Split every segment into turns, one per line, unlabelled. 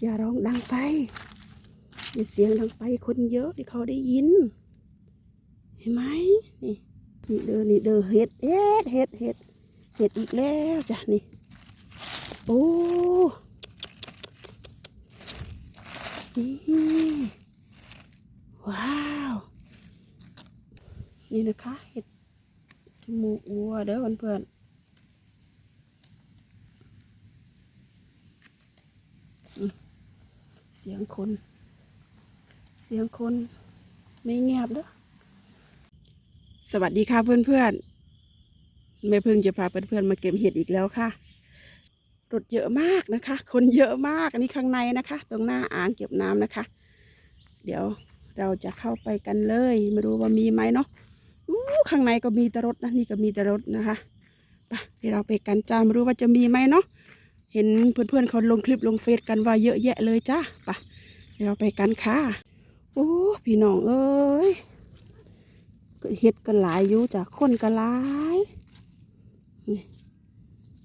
อย่าร้องดังไปอย่าเสียงดังไปคนเยอะที่เขาได้ยิน เห็นไหมนี่นี่เด้อนี่เด้อเห็ดเห็ดเห็ดเห็ดเห็ดอีกแล้วจ้ะนี่โอ้นี่ว้าว นี่นะคะเห็ดจมูกวัวเด้อเพื่อนๆอืมเสียงคน เสียงคนไม่เงียบเด้อสวัสดีค่ะเพื่อนๆแม่เพิ่งจะพาเพื่อนๆมาเก็บเห็ดอีกแล้วค่ะรถเยอะมากนะคะ คนเยอะมากอันนี้ข้างในนะคะ ตรงหน้าอ่างเก็บน้ำนะคะ เดี๋ยวเราจะเข้าไปกันเลยไม่รู้ว่ามีไหมเนาะอู้ข้างในก็มีแต่รถนะนี่ก็มีแต่รถนะคะไปเดี๋ยวเราไปกันจ้าไม่รู้ว่าจะมีไหมเนาะ เห็นเพื่อนๆเขาลงคลิปลงเฟซกันว่าเยอะแยะเลยจ้าปเดี๋ยวเราไปกันค่ะโอ้พี่น้องเอ้ยเฮ็ดกันหลายอยู่จากคนกันหลายนี่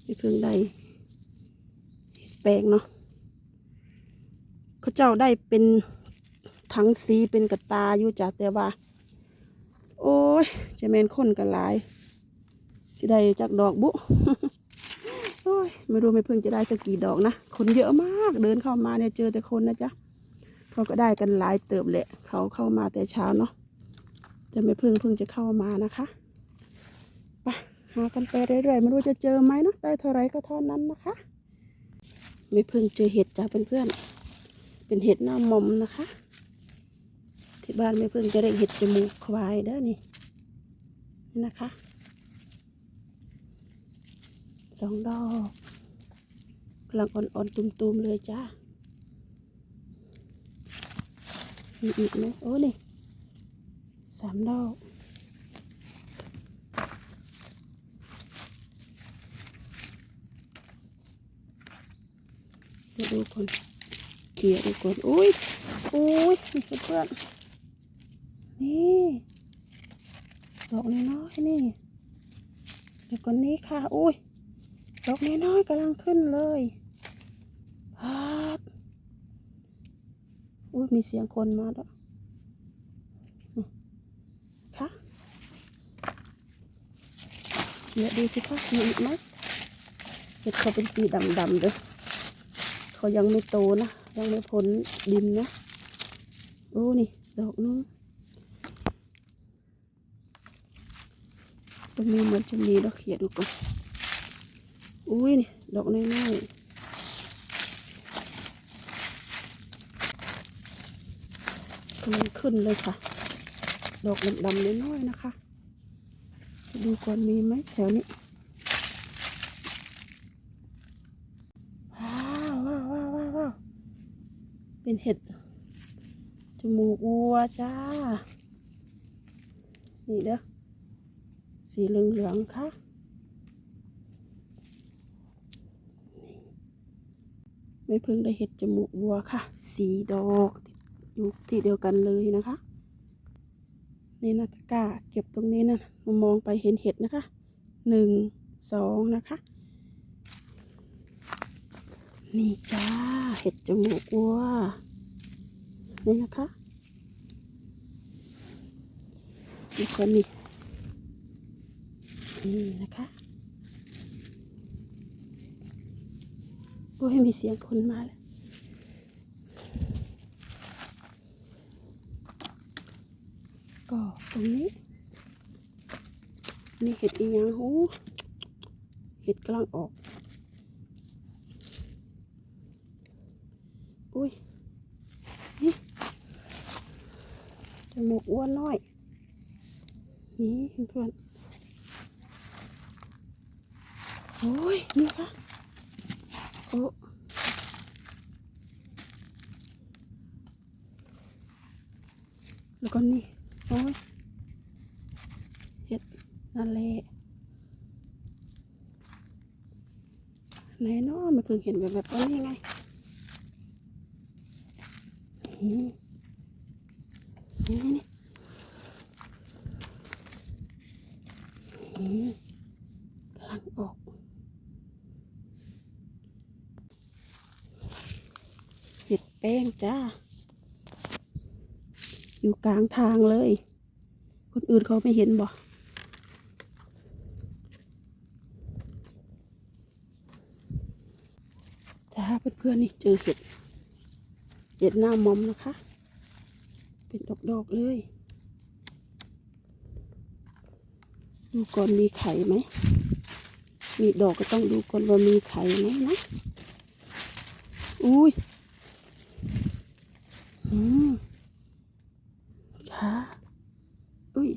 นี่เพิ่งได้เฮ็ดแปลงเนาะเขาเจ้าได้เป็นถังสีเป็นกระตาอยู่จ้ะแต่ว่า โอ้ยจะแมนคนกันหลาย สิได้จากดอกบุโอ้ ยไม่รู้ไม่เพิ่งจะได้สักกี่ดอกนะ คนเยอะมาก เดินเข้ามาเนี่ยเจอแต่คนนะจ๊ะเขาก็ได้กันหลายเติบแหละ เขาเข้ามาแต่เช้าเนาะ จะไม่เพิ่งเพิ่งจะเข้ามานะคะไปหากันไปเรื่อยๆไม่รู้จะเจอไหมเนาะ ได้เท่าไรก็เท่านั้นนะคะ ไม่เพิ่งเจอเห็ดจ้าเพื่อนๆ เป็นเห็ดหน้ามอมนะคะ ที่บ้านไม่เพิ่งจะได้เห็ดจมูกควายเด้อนี่นี่นะคะ สองดอกกำลังอ่อนๆตุ่มๆเลยจ้ามีอีกไหมโอ้นี่สามดอกเดี๋ยวดูก่อนเขี่ยดูก่อนอุ้ยอุ้ยนี่เพื่อนนี่ดอกน้อยๆนี่เดี๋ยวก่อนนี้ค่ะอุ้ย ดอกน้อยๆกำลังขึ้นเลยพาดอุ้ยมีเสียงคนมาด้วยค่ะเนี่ยดูสิคะมีอีกไหมเห็ดเขาเป็นสีดำๆเด้อเขายังไม่โตนะ ยังไม่พ้นดินนะโอ้นี่ ดอกนึงตรงนี้มือนจะมีดอกเขียดดูก่อน อุ้ยนี่ดอกน้อยๆกำลังขึ้นเลยค่ะ ดอกดำๆน้อยๆนะคะ ดูก่อนมีไหมแถวนี้ ว้าวว้าวว้าวว้าวเป็นเห็ด จมูกวัวจ้า นี่เด้อ สีเหลืองๆค่ะ ม่เพิ่งได้เห็ดจมูกวัวค่ะ สีดอกอยู่ที่เดียวกันเลยนะคะนี่นาตะกาเก็บตรงนี้นะมองไปเห็นเห็ดนะคะหนึ่งสองนะคะ นี่จ้าเห็ดจมูกวัวนี่นะคะนี่คนนี้นี่นะคะ อ้ยมีเสียงคนมาแล้วก็ตรงนี้นี่เห็ดอีหยังหูเห็ดกำลังออก อุ้ยนี่จมูกอ้วนน้อย นี่เพื่อนโอ้ย นี่ค่ะ โอ้ แล้วก็นี่โอ้ยเห็ดนั่นแหละไหนเนาะมาเพิ่งเห็นแบบแบบนี้ไงนี่นี่นี่นี่กำลังออกนแป้งจ้า อยู่กลางทางเลย คนอื่นเขาไม่เห็นบ่จ้าเพื่อนๆนี่เจอเห็ด เห็ดหน้ามอมนะคะ เป็นดอกๆเลย ดูก่อนมีไข่ไหม มีดอกก็ต้องดูก่อนว่ามีไข่ไหมนะ อุ้ย อืมค่ะอุ้ย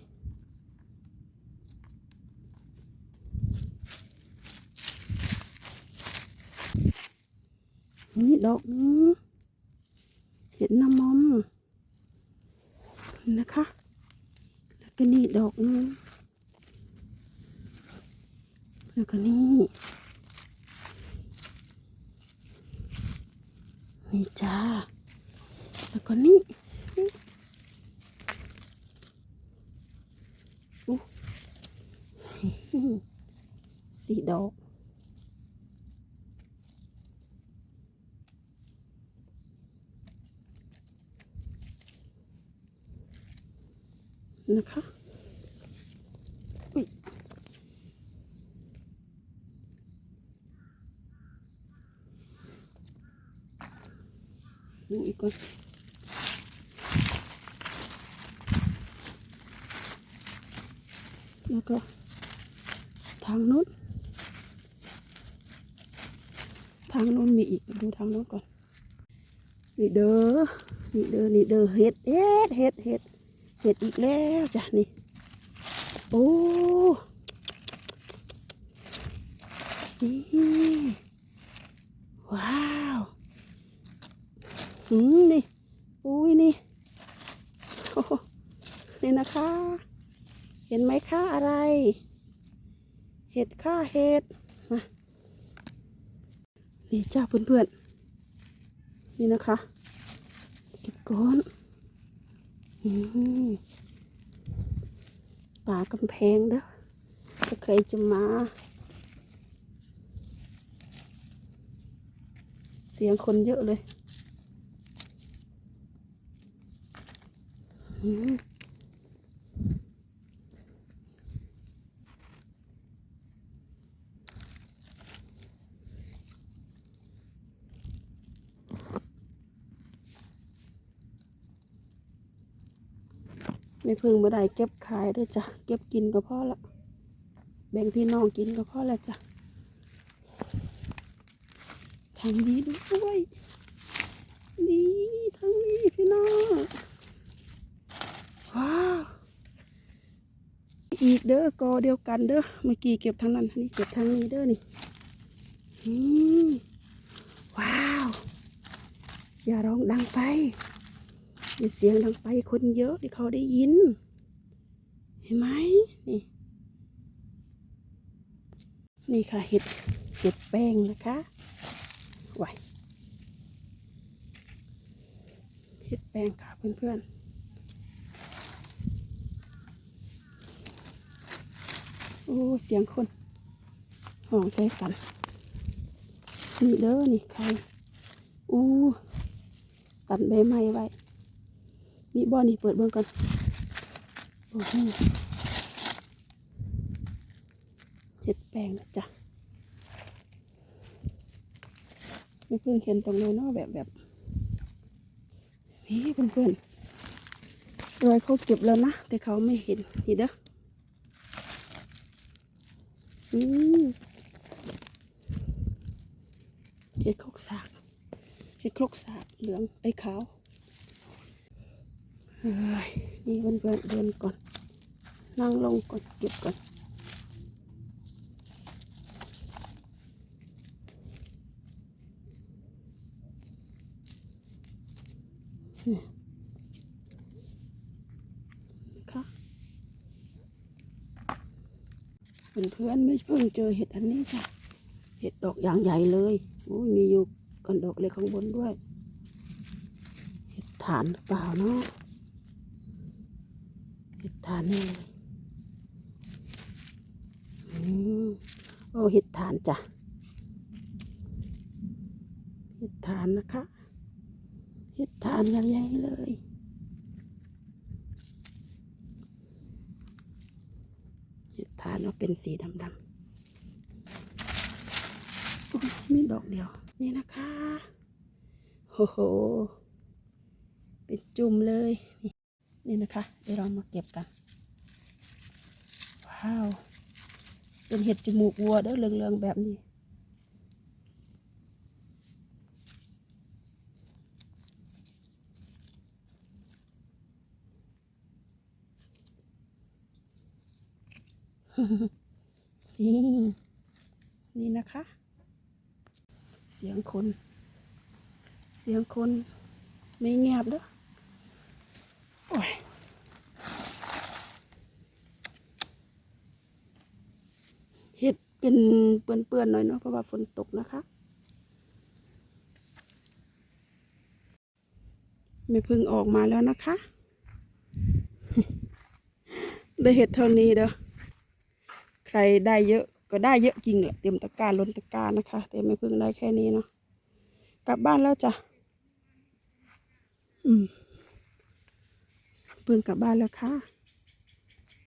นี่ดอกนึงเห็นน้ำมอมนะคะ แล้วก็นี่ดอกนึงแล้วก็นี่ นี่จ้า แล้วก็นี่อู้สี่ดอก นะคะอุ๊ยดูอีกก่อนแล้วก็ทางนู้นทางนู้นมีอีกดูทางนู้นก่อนนี่เด้อนี่เด้อนี่เด้อเห็ดเห็ดเห็ดเห็ด เห็ดอีกแล้วจ้ะนี่โอ้นี่ว้าวอืมนี่อุ้ยนี่โอ้โหนี่นะคะ เห็นไหมคะอะไร เห็ดค่าเห็ดมานี่จ้าเพื่อนๆนี่นะคะเก็บก้อน ป่ากำแพงเด้อถ้าใครจะมา เสียงคนเยอะเลย อืม ไม่พึ่งมาได้เก็บขายด้วยจ้ะ เก็บกินก็พอละแบ่งพี่น้องกินก็พอละจ้ะทางนี้ด้วยนี่ทางนี้พี่น้องว้าวอีกเด้อกอเดียวกันเด้อเมื่อกี้เก็บทางนั้นทางนี้เก็บทางนี้เด้อนี่นี่ว้าว อย่าร้องดังไป อย่าเสียงดังไปคนเยอะที่เขาได้ยิน เห็นไหมนี่ นี่ค่ะเห็ดเห็ดแป้งนะคะไหวเห็ดแป้งค่ะเพื่อนๆ โอ้เสียงคนห้องใส่กัน นี่เด้อนี่ใครอู้ตัดใบไม้ไว้ มีบ่อนี่เปิดเบิ่งกันโอ้โหเห็ดแป้งนะจ๊ะม่เพิ่งเห็นตรงเลยเนาะแบบแบบนี่เพื่อนๆรอยเขาเก็บแล้วนะ แต่เขาไม่เห็นนี่เด้ออืมเห็ดครกสาก เห็ดครกสากเหลืองไอ้ขาว เฮ้ยนี่เพื่อนๆเดินก่อน นั่งลงก่อน เก็บก่อนค่ะเพื่อนๆไม่เพิ่งเจอเห็ดอันนี้ค่ะ เห็ดดอกอย่างใหญ่เลยโอ้ยมีอยู่ก้อนดอกเล็กข้างบนด้วย เห็ดฐานหรือเปล่าเนาะานนี่เลยโอ้เห็ดฐานจ้ะเห็ดฐานนะคะเห็ดทานใหญ่เลยเห็ดทานว่าเป็นสีดำๆอุ๊ยมีดอกเดียว นี่นะคะโอ้โหเป็นจุ่มเลยนี่นี่นะคะ เดี๋ยวเรามาเก็บกัน ว้าว เป็นเห็ดจมูกวัวเด้อเรืองๆแบบนี้นี่นี่นะคะ เสียงคน เสียงคนไม่เงียบเด้อโอ้ย เห็ดเป็นเปื้อนๆหน่อยเนาะเพราะว่าฝนตกนะคะไม่พึ่งออกมาแล้วนะคะ ได้เห็ดเท่านี้เด้อใครได้เยอะก็ได้เยอะจริงแหละเต็มตะกร้าล้นตะกร้านะคะแต่ไม่เพิ่งได้แค่นี้เนาะกลับบ้านแล้วจ้ะอืมเพิ่งกลับบ้านแล้วค่ะ